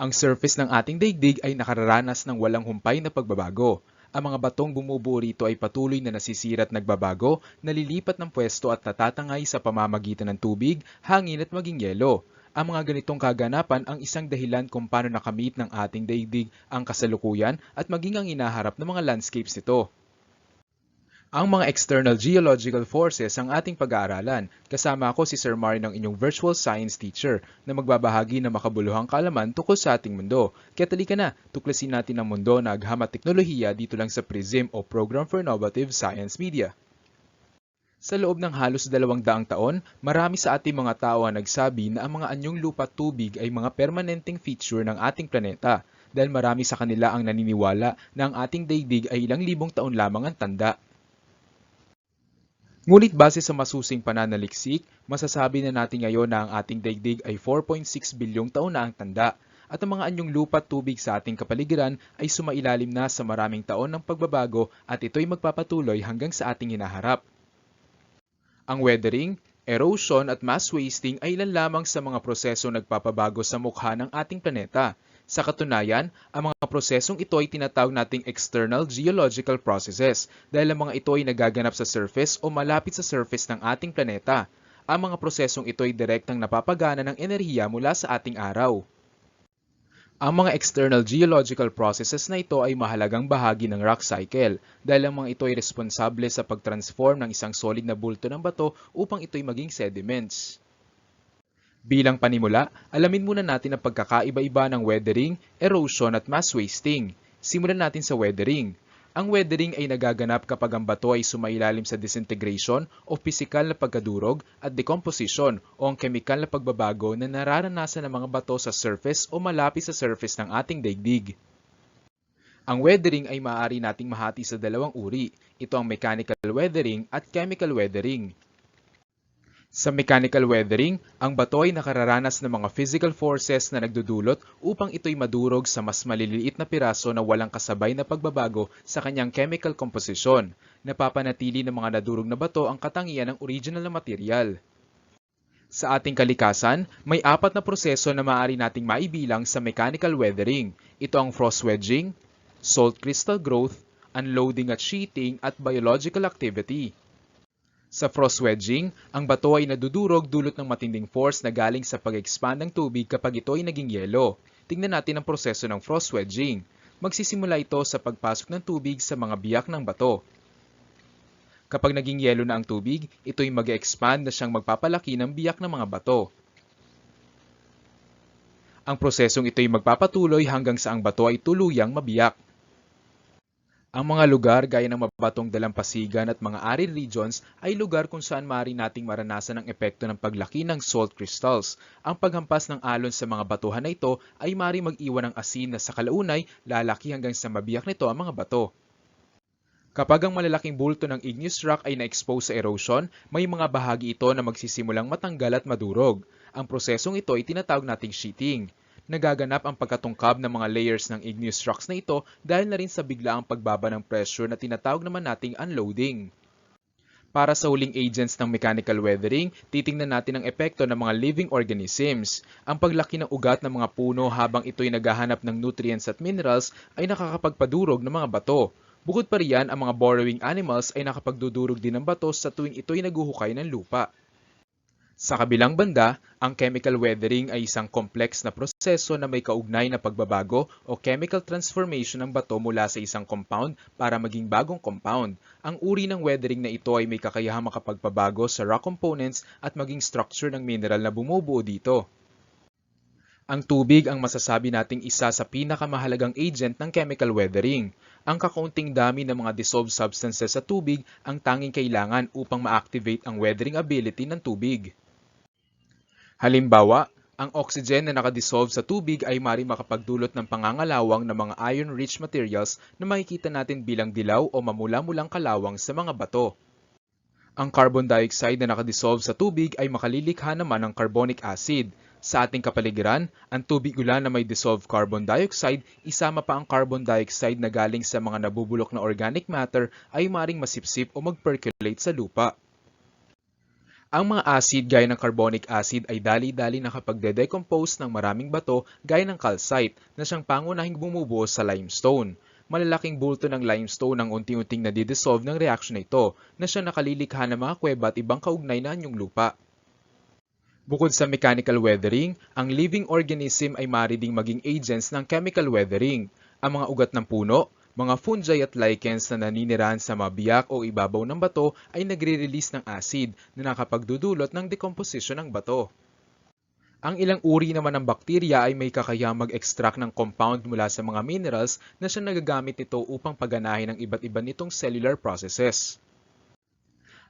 Ang surface ng ating daigdig ay nakararanas ng walang humpay na pagbabago. Ang mga batong bumubuo rito ay patuloy na nasisira at nagbabago, nalilipat ng pwesto at natatangay sa pamamagitan ng tubig, hangin at maging yelo. Ang mga ganitong kaganapan ang isang dahilan kung paano nakamit ng ating daigdig ang kasalukuyan at maging ang inaharap ng mga landscapes nito. Ang mga external geological forces ang ating pag-aaralan. Kasama ako si Sir Mario ng inyong virtual science teacher na magbabahagi ng makabuluhang kaalaman tungkol sa ating mundo. Kaya talika na, tuklasin natin ang mundo na agham at teknolohiya dito lang sa PRISM o Program for Innovative Science Media. Sa loob ng halos dalawang daang taon, marami sa ating mga tao ang nagsabi na ang mga anyong lupa tubig ay mga permanenteng feature ng ating planeta dahil marami sa kanila ang naniniwala na ang ating daigdig ay ilang libong taon lamang ang tanda. Ngunit base sa masusing pananaliksik, masasabi na natin ngayon na ang ating daigdig ay 4.6 bilyong taon na ang tanda at ang mga anyong lupa at tubig sa ating kapaligiran ay sumailalim na sa maraming taon ng pagbabago at ito'y magpapatuloy hanggang sa ating hinaharap. Ang weathering, erosion at mass wasting ay ilan lamang sa mga proseso nagpapabago sa mukha ng ating planeta. Sa katunayan, ang mga prosesong ito ay tinatawag nating external geological processes dahil ang mga ito ay nagaganap sa surface o malapit sa surface ng ating planeta. Ang mga prosesong ito ay direktang napapagana ng enerhiya mula sa ating araw. Ang mga external geological processes na ito ay mahalagang bahagi ng rock cycle dahil ang mga ito ay responsable sa pag-transform ng isang solid na bulto ng bato upang ito'y maging sediments. Bilang panimula, alamin muna natin ang pagkakaiba-iba ng weathering, erosion at mass wasting. Simulan natin sa weathering. Ang weathering ay nagaganap kapag ang bato ay sumailalim sa disintegration o pisikal na pagkadurog at decomposition o ang kemikal na pagbabago na nararanasan ng mga bato sa surface o malapit sa surface ng ating daigdig. Ang weathering ay maaari nating mahati sa dalawang uri. Ito ang mechanical weathering at chemical weathering. Sa mechanical weathering, ang bato ay nakararanas ng mga physical forces na nagdudulot upang ito'y madurog sa mas maliliit na piraso na walang kasabay na pagbabago sa kanyang chemical composition. Napapanatili ng mga nadurog na bato ang katangian ng original na material. Sa ating kalikasan, may apat na proseso na maaari nating maibilang sa mechanical weathering. Ito ang frost wedging, salt crystal growth, unloading at sheeting at biological activity. Sa frost wedging, ang bato ay nadudurog dulot ng matinding force na galing sa pag-expand ng tubig kapag ito ay naging yelo. Tingnan natin ang proseso ng frost wedging. Magsisimula ito sa pagpasok ng tubig sa mga biyak ng bato. Kapag naging yelo na ang tubig, ito'y mag-expand na siyang magpapalaki ng biyak ng mga bato. Ang prosesong ito'y magpapatuloy hanggang sa ang bato ay tuluyang mabiyak. Ang mga lugar gaya ng mabatong dalampasigan at mga arid regions ay lugar kung saan maaari nating maranasan ang epekto ng paglaki ng salt crystals. Ang paghampas ng alon sa mga batuhan na ito ay maaari mag-iwan ng asin na sa kalaunay lalaki hanggang sa mabiyak nito ang mga bato. Kapag ang malalaking bulto ng igneous rock ay na-expose sa erosion, may mga bahagi ito na magsisimulang matanggal at madurog. Ang prosesong ito ay tinatawag nating sheeting nagaganap ang pagkatungkab ng mga layers ng igneous rocks na ito dahil na rin sa biglaang pagbaba ng pressure na tinatawag naman nating unloading. Para sa huling agents ng mechanical weathering, titingnan natin ang epekto ng mga living organisms. Ang paglaki ng ugat ng mga puno habang ito'y naghahanap ng nutrients at minerals ay nakakapagpadurog ng mga bato. Bukod pa riyan, ang mga burrowing animals ay nakapagdudurog din ng bato sa tuwing ito'y naguhukay ng lupa. Sa kabilang banda, ang chemical weathering ay isang complex na proseso na may kaugnay na pagbabago o chemical transformation ng bato mula sa isang compound para maging bagong compound. Ang uri ng weathering na ito ay may kakayahang makapagpabago sa rock components at maging structure ng mineral na bumubuo dito. Ang tubig ang masasabi nating isa sa pinakamahalagang agent ng chemical weathering. Ang kakaunting dami ng mga dissolved substances sa tubig ang tanging kailangan upang ma-activate ang weathering ability ng tubig. Halimbawa, ang oxygen na nakadissolve sa tubig ay mari makapagdulot ng pangangalawang ng mga iron-rich materials na makikita natin bilang dilaw o mamula-mulang kalawang sa mga bato. Ang carbon dioxide na nakadissolve sa tubig ay makalilikha naman ng carbonic acid. Sa ating kapaligiran, ang tubig ulan na may dissolved carbon dioxide, isama pa ang carbon dioxide na galing sa mga nabubulok na organic matter ay maring masipsip o mag-percolate sa lupa. Ang mga acid gaya ng carbonic acid ay dali-dali nakapagde-decompose ng maraming bato gaya ng calcite na siyang pangunahing bumubuo sa limestone. Malalaking bulto ng limestone ang unti-unting nadidissolve ng reaksyon na ito na siya nakalilikha ng mga kuweba at ibang kaugnay na anyong lupa. Bukod sa mechanical weathering, ang living organism ay maaari ding maging agents ng chemical weathering. Ang mga ugat ng puno, mga fungi at lichens na naninirahan sa mga biyak o ibabaw ng bato ay nagre-release ng acid na nakapagdudulot ng decomposition ng bato. Ang ilang uri naman ng bakterya ay may kakayahang mag-extract ng compound mula sa mga minerals na siya nagagamit nito upang paganahin ang iba't iba nitong cellular processes.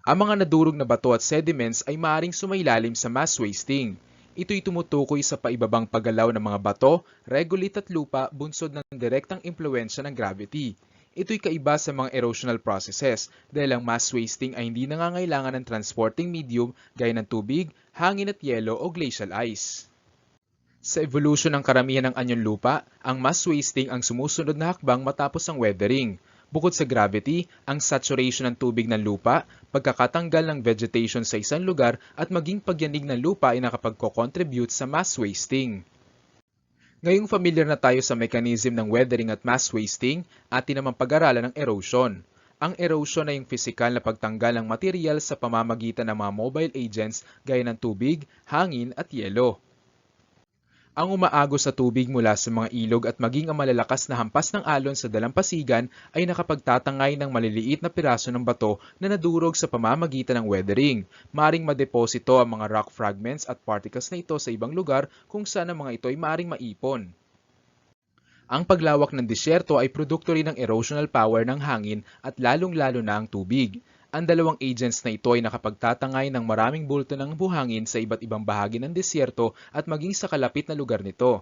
Ang mga nadurog na bato at sediments ay maaring sumailalim sa mass wasting. Ito'y tumutukoy sa paibabang paggalaw ng mga bato, regolith at lupa bunsod ng direktang impluensya ng gravity. Ito'y kaiba sa mga erosional processes dahil ang mass wasting ay hindi nangangailangan ng transporting medium gaya ng tubig, hangin at yelo o glacial ice. Sa evolution ng karamihan ng anyon lupa, ang mass wasting ang sumusunod na hakbang matapos ang weathering. Bukod sa gravity, ang saturation ng tubig ng lupa, pagkakatanggal ng vegetation sa isang lugar at maging pagyanig ng lupa ay nakapagko-contribute sa mass wasting. Ngayong familiar na tayo sa mechanism ng weathering at mass wasting, atin naman pag-aralan ng erosion. Ang erosion ay yung pisikal na pagtanggal ng material sa pamamagitan ng mga mobile agents gaya ng tubig, hangin at yelo. Ang umaagos sa tubig mula sa mga ilog at maging ang malalakas na hampas ng alon sa dalampasigan ay nakapagtatangay ng maliliit na piraso ng bato na nadurog sa pamamagitan ng weathering. Maring madeposito ang mga rock fragments at particles na ito sa ibang lugar kung saan ang mga ito ay maring maipon. Ang paglawak ng disyerto ay produkto rin ng erosional power ng hangin at lalong-lalo na ang tubig. Ang dalawang agents na ito ay nakapagtatangay ng maraming bulto ng buhangin sa iba't ibang bahagi ng disyerto at maging sa kalapit na lugar nito.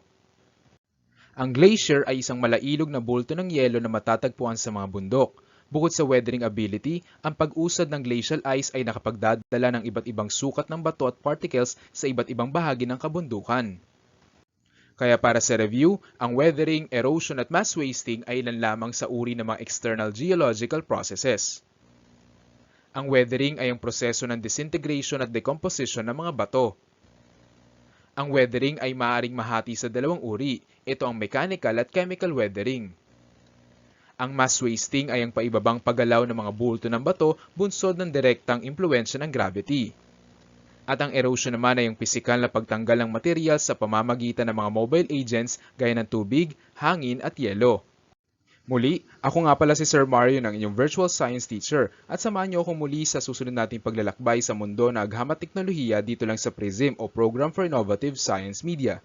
Ang glacier ay isang malailog na bulto ng yelo na matatagpuan sa mga bundok. Bukod sa weathering ability, ang pag-usad ng glacial ice ay nakapagdadala ng iba't ibang sukat ng bato at particles sa iba't ibang bahagi ng kabundukan. Kaya para sa review, ang weathering, erosion at mass wasting ay ilan lamang sa uri ng mga external geological processes. Ang weathering ay ang proseso ng disintegration at decomposition ng mga bato. Ang weathering ay maaaring mahati sa dalawang uri. Ito ang mechanical at chemical weathering. Ang mass wasting ay ang paibabang paggalaw ng mga bulto ng bato bunsod ng direktang impluensya ng gravity. At ang erosion naman ay ang pisikal na pagtanggal ng material sa pamamagitan ng mga mobile agents gaya ng tubig, hangin at yelo. Muli, ako nga pala si Sir Mario ng inyong virtual science teacher at samahan niyo ako muli sa susunod nating paglalakbay sa mundo na aghamat teknolohiya dito lang sa PRISM o Program for Innovative Science Media.